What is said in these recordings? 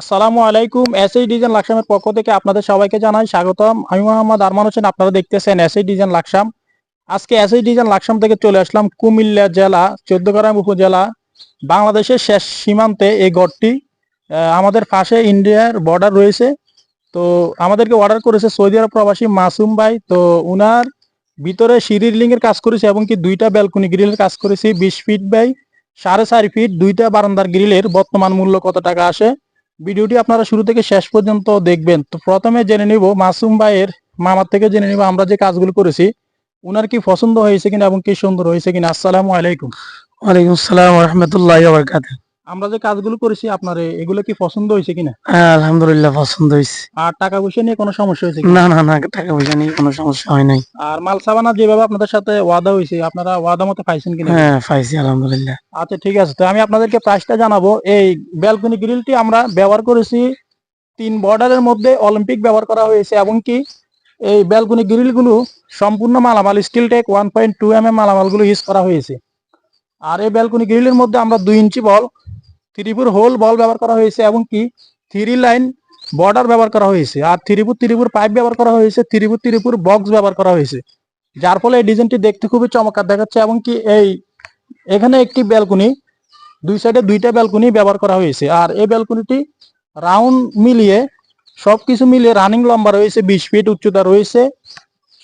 আসসালামু আলাইকুম। SAE design লাকসামের পক্ষ থেকে আপনাদের সবাইকে জানাই স্বাগতম। আমি মোহাম্মদ আরমান হোসেন, আপনারা দেখতেছেন এসএই ডিজাইন লাকসাম আজকে এসএই ডিজাইন লাকসাম থেকে চলে আসলাম কুমিল্লা জেলা, চোদ্দগ্রাম উপজেলা, বাংলাদেশের শেষ সীমান্তে এই গড়টি। আমাদের পাশে ইন্ডিয়ার বর্ডার রয়েছে। তো আমাদেরকে অর্ডার করেছে সৌদি আরব প্রবাসী মাসুম ভাই। তো উনার ভিতরে সিঁড়ির কাজ করেছে এবং কি দুইটা ব্যালকনি গ্রিলের কাজ করেছি, বিশ ফিট বাই সাড়ে চারি ফিট দুইটা বারান্দার গ্রিলের বর্তমান মূল্য কত টাকা আসে। ভিডিওটি আপনারা শুরু থেকে শেষ পর্যন্ত দেখবেন। তো প্রথমে জেনে নিব, মাসুম ভাইয়ের মামার থেকে জেনে নিব আমরা যে কাজগুলো করেছি। উনার কি পছন্দ হয়েছে কিনা এবং কি সুন্দর হয়েছে কিনা। আসসালামু আলাইকুম। ওয়ালাইকুম আসসালাম রহমতুল্লাহ আমরা যে কাজগুলো করেছি আপনার এগুলো কি পছন্দ হয়েছে কিনা? আলহামদুলিল্লাহ পছন্দ হয়েছে। আর টাকা পয়সা নিয়ে কোনো সমস্যা হয়েছে না না না টাকা পয়সা নিয়ে কোনো সমস্যা হয় নাই। আর মাল সাবানা যেভাবে আপনাদের সাথে ওয়াদা হয়েছে আপনারা ওয়াদা মতো পাইছেন কিনা? হ্যাঁ পাইছি আলহামদুলিল্লাহ। আচ্ছা ঠিক আছে। তো আমি আপনাদেরকে প্রাইসটা জানাব। এই ব্যালকনি গ্রিলটি আমরা ব্যবহার করেছি তিন বর্ডারের মধ্যে অলিম্পিক ব্যবহার করা হয়েছে এবং কি এই ব্যালকনি গ্রিলগুলো সম্পূর্ণ মালামাল steel tech one point two M M মালামালগুলো use করা হয়েছে। আর এই ব্যালকনি গ্রিলের মধ্যে আমরা দুই ইঞ্চি বল ত্রিপুর হোল বল ব্যবহার করা হয়েছে এবং কি থ্রি লাইন বর্ডার ব্যবহার করা হয়েছে। আর ত্রিপুর ত্রিপুর পাইপ ব্যবহার করা হয়েছে, ত্রিপুর ত্রিপুর বক্স ব্যবহার করা হয়েছে। যার ফলে এই ডিজাইনটি দেখতে খুবই চমৎকার দেখাচ্ছে এবং কি এই এখানে একটি ব্যালকনি দুই সাইডে দুইটা ব্যালকনি ব্যবহার করা হয়েছে। আর এই ব্যালকনিটি রাউন্ড মিলিয়ে সব কিছু মিলিয়ে রানিং লম্বা রয়েছে, বিশ ফিট উচ্চতা রয়েছে,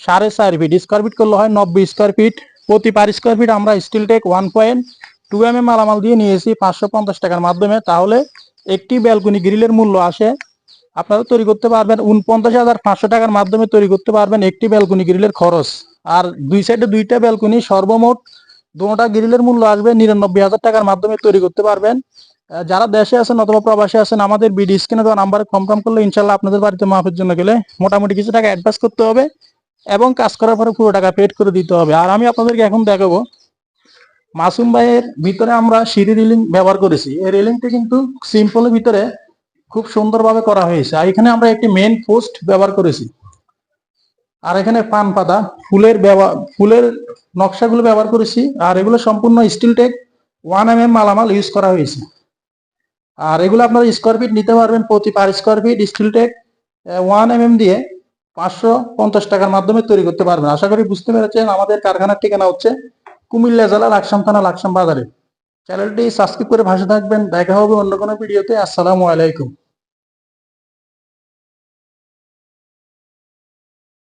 সাড়ে চার ফিট স্কোয়ার ফিট করলে হয় নব্বই স্কোয়ার ফিট প্রতি পার স্কোয়ার ফিট আমরা steel tech one point two M M মালামাল দিয়ে নিয়েছি পাঁচশো পঞ্চাশ টাকার মাধ্যমে। তাহলে একটি ব্যালকনি গ্রিলের মূল্য আসে, আপনারা তৈরি করতে পারবেন উনপঞ্চাশ হাজার পাঁচশো টাকার মাধ্যমে তৈরি করতে পারবেন একটি ব্যালকনি গ্রিলের খরচ। আর দুই সাইডে দুইটা ব্যালকনি সর্বমোট দুটা গ্রিলের মূল্য আসবে নিরানব্বই হাজার টাকার মাধ্যমে তৈরি করতে পারবেন। যারা দেশে আছেন অথবা প্রবাসে আছেন, আমাদের বিডি স্ক্রিনে দেওয়া নাম্বারে কনফার্ম করলে ইনশাল্লাহ আপনাদের বাড়িতে মাপের জন্য গেলে মোটামুটি কিছু টাকা অ্যাডভান্স করতে হবে এবং কাজ করার পরে পুরো টাকা পেড করে দিতে হবে। আর আমি আপনাদেরকে এখন দেখাবো মাসুম ভাইয়ের ভিতরে আমরা সিঁড়ি রিলিং ব্যবহার করেছি। এই রিলিংটি কিন্তু সিম্পলের ভিতরে খুব সুন্দরভাবে করা হয়েছে। আর এখানে আমরা একটি মেন পোস্ট ব্যবহার করেছি। আর এখানে পান পাতা, ফুলের ব্যবহার, ফুলের নকশাগুলো ব্যবহার করেছি। আর এগুলো সম্পূর্ণ steel tech one M M মালামাল ইউজ করা হয়েছে। আর এগুলো আপনারা স্কোয়ার ফিট নিতে পারবেন প্রতি per square feet steel tech one M M দিয়ে পাঁচশো পঞ্চাশ টাকার মাধ্যমে তৈরি করতে পারবেন। আশা করি বুঝতে পেরেছেন আমাদের কারখানার ঠিকানা হচ্ছে কুমিল্লা জেলা লাকসাম থানা, লাকসাম বাজারে। চ্যানেলটি সাবস্ক্রাইব করে ভাষা থাকবেন। দেখা হবে অন্য কোনো ভিডিওতে। আসসালামু আলাইকুম।